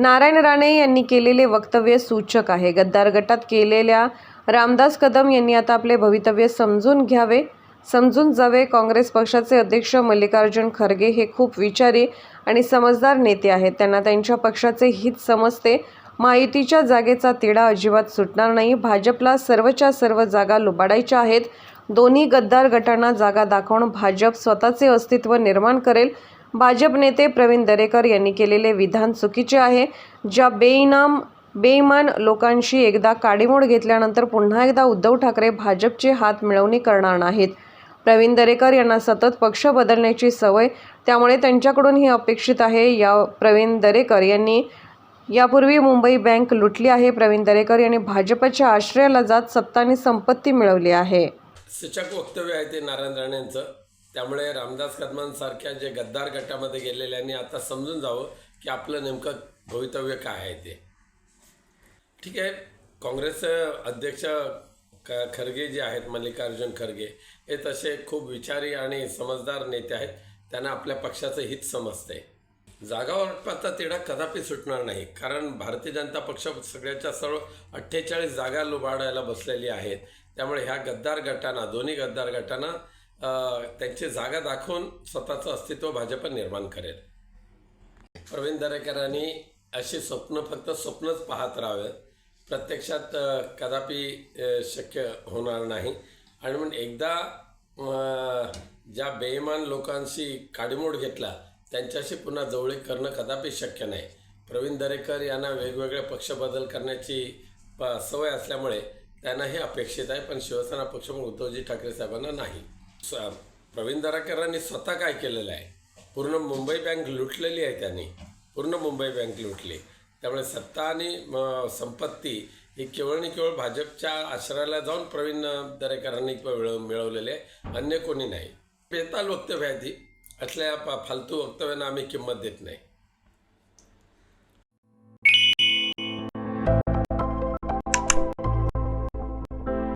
नारायण राणे यांनी केलेले वक्तव्य सूचक आहे. गद्दार गटात केलेल्या रामदास कदम यांनी आता आपले भवितव्य समजून घ्यावे. समजून जावे. काँग्रेस पक्षाचे अध्यक्ष मल्लिकार्जुन खरगे हे खूप विचारी आणि समजदार नेते आहेत. त्यांना त्यांच्या पक्षाचे हित समजते. माहितीच्या जागेचा तिढा अजिबात सुटणार नाही. भाजपला सर्वच्या सर्व जागा लुबाडायच्या आहेत. दोन्ही गद्दार गटांना जागा दाखवून भाजप स्वतःचे अस्तित्व निर्माण करेल. भाजप नेते प्रवीण दरेकर यांनी केलेले विधान चुकीचे आहे ज्या बेइनाम बेईमान लोकांशी एकदा काडीमोड घेतल्यानंतर पुन्हा एकदा उद्धव ठाकरे भाजपचे हात मिळवणी करणार नाहीत. प्रवीण दरेकर यांना सतत पक्ष बदलण्याची सवय त्यामुळे त्यांच्याकडून ही अपेक्षित आहे. या प्रवीण दरेकर यांनी यापूर्वी मुंबई बँक लुटली आहे. प्रवीण दरेकर यांनी भाजपच्या आश्रयाला जात सत्ता आणि संपत्ती मिळवली आहे. वक्तव्य आहे ते नारायण राणेंचं. त्यामुळे रामदास कदमांसारख्या जे गद्दार गटामध्ये गेलेल्यांनी आता समजून जावं की आपलं नेमकं भवितव्य काय आहे ते. ठीक आहे काँग्रेस अध्यक्ष क खरगे जे आहेत मल्लिकार्जुन खरगे हे तसे खूप विचारी आणि समजदार नेते आहेत. त्यांना आपल्या पक्षाचं हित समजते जागा वाटपाचा तिढा कदापि सुटणार नाही कारण भारतीय जनता पक्ष सगळ्याच्या सर्व अठ्ठेचाळीस जागा लुबाडायला बसलेली आहेत. त्यामुळे ह्या गद्दार गटांना दोन्ही गद्दार गटांना त्यांची जागा दाखवून स्वतःचं अस्तित्व भाजप निर्माण करेल. प्रवीण दरेकरांनी अशी स्वप्न फक्त स्वप्नच पाहत राहावे प्रत्यक्षात कदापि शक्य होणार नाही. आणि म्हणून एकदा ज्या बेईमान लोकांशी काडीमोड घेतला त्यांच्याशी पुन्हा जवळीक करणं कदापि शक्य नाही. प्रवीण दरेकर यांना वेगवेगळे पक्ष बदल करण्याची प सवय असल्यामुळे त्यांना हे अपेक्षित आहे पण शिवसेना पक्ष उद्धवजी ठाकरे साहेबांना नाही. स- प्रवीण दरेकरांनी स्वतः काय केलेलं आहे? पूर्ण मुंबई बँक लुटलेली आहे त्यांनी. पूर्ण मुंबई बँक लुटली. त्यामुळे सत्ता आणि संपत्ती ही केवळ आणि केवळ भाजपच्या आश्रयाला जाऊन प्रवीण दरेकरांनी मिळव मिळवलेले आहे. अन्य कोणी नाही. बेताल वक्तव्य आहे ती असल्या फालतू वक्तव्यांना आम्ही किंमत देत नाही.